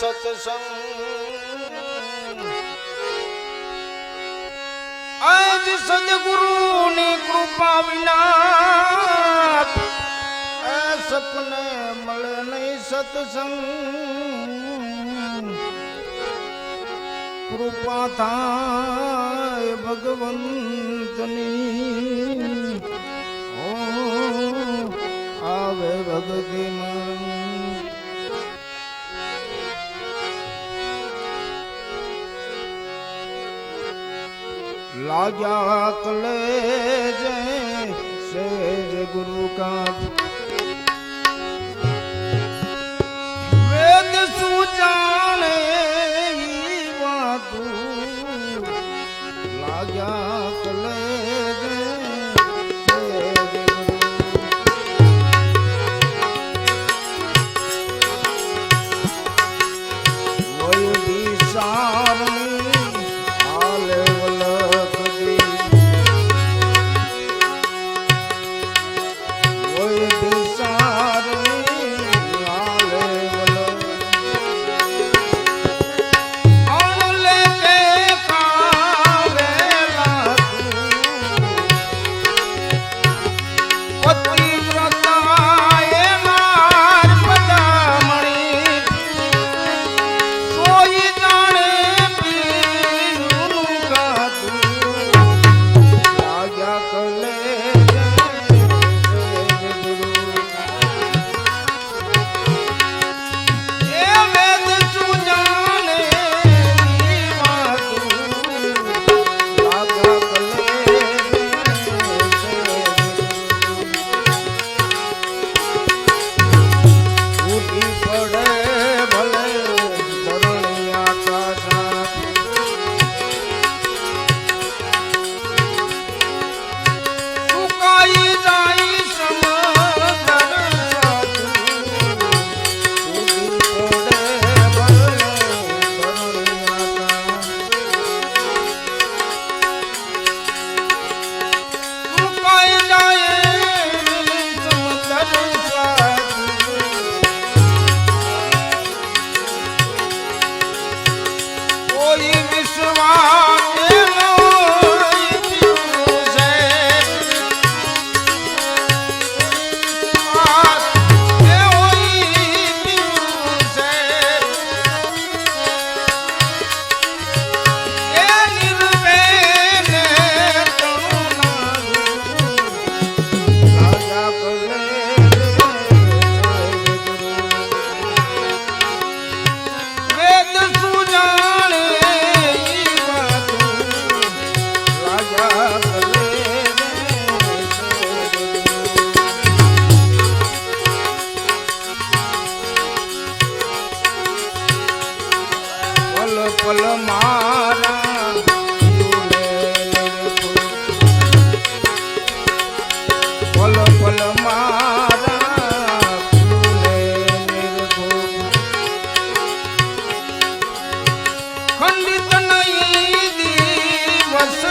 સત્સંગ. આજ સદગુરુ ની કૃપા વિના સપને મળે નહીં સત્સંગ. કૃપા થાય ભગવંતની. આવે ભગતી લાગ્યા કલે જય ગુરુ કા જીત નહીં દિવસ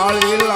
ஆளில்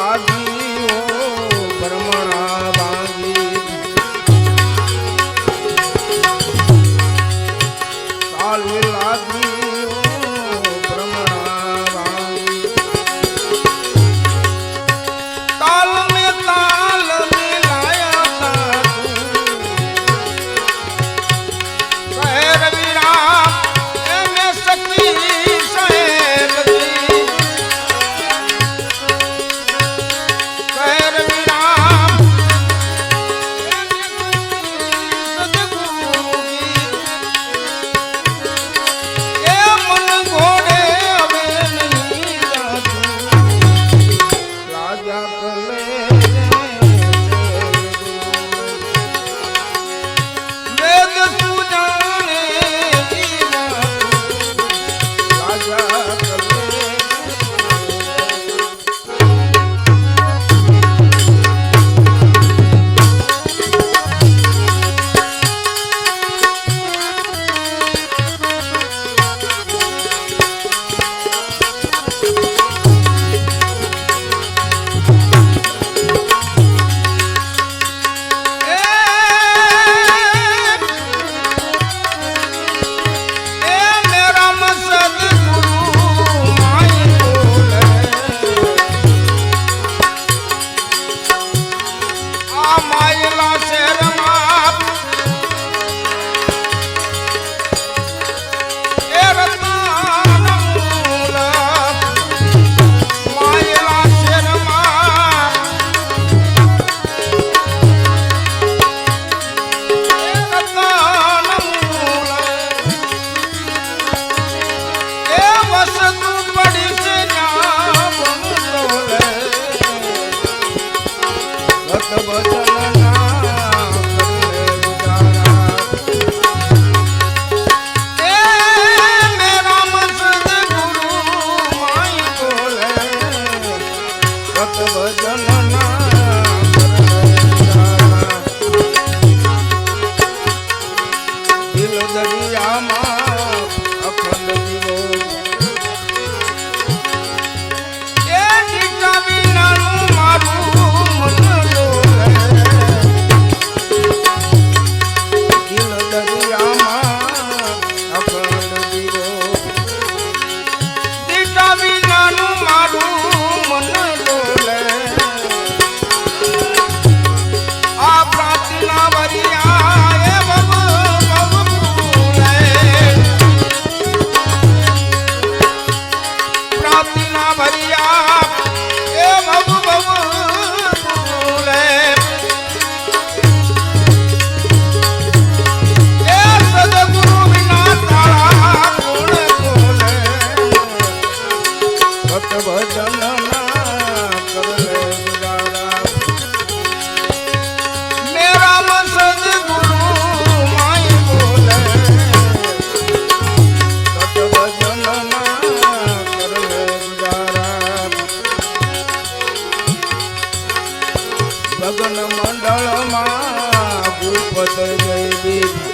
ભગન મંડળમાં ભૂપત જય ભગન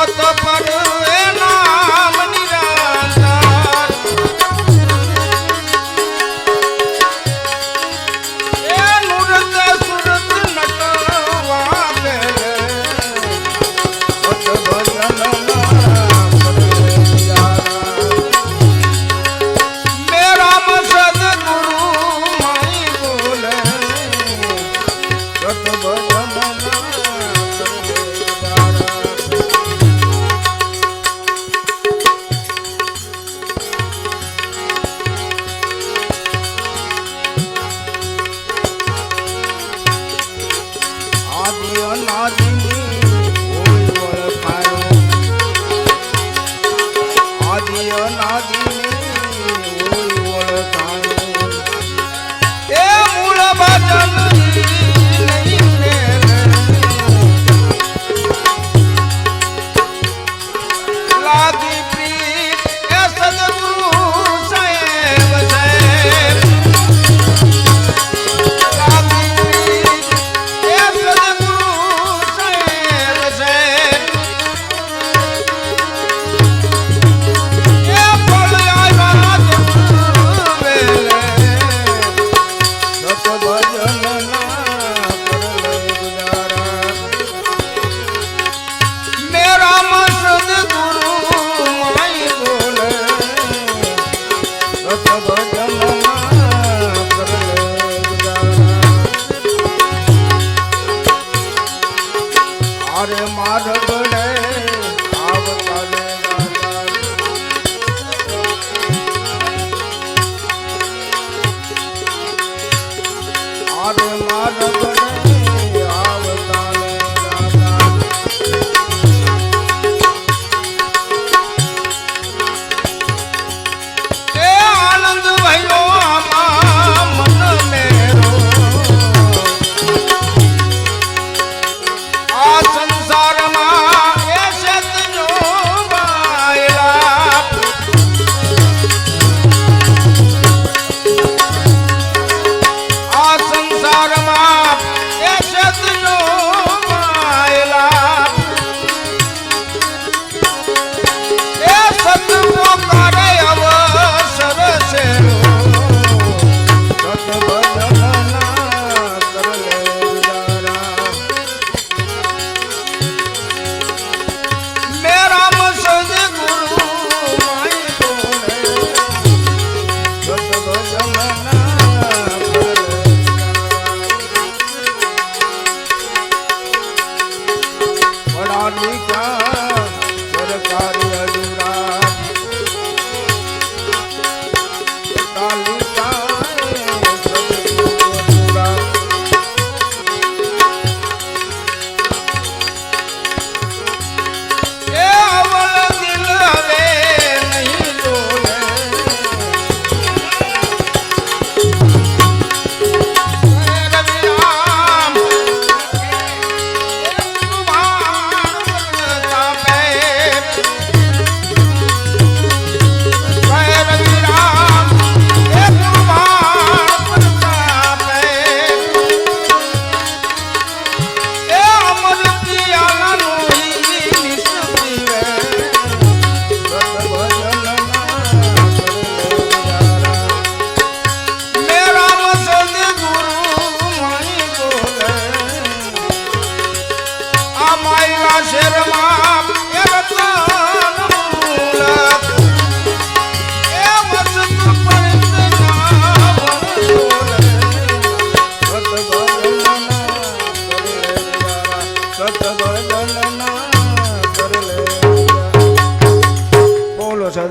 কত পারে માર ગણે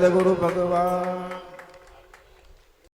બોલો ભગવાન.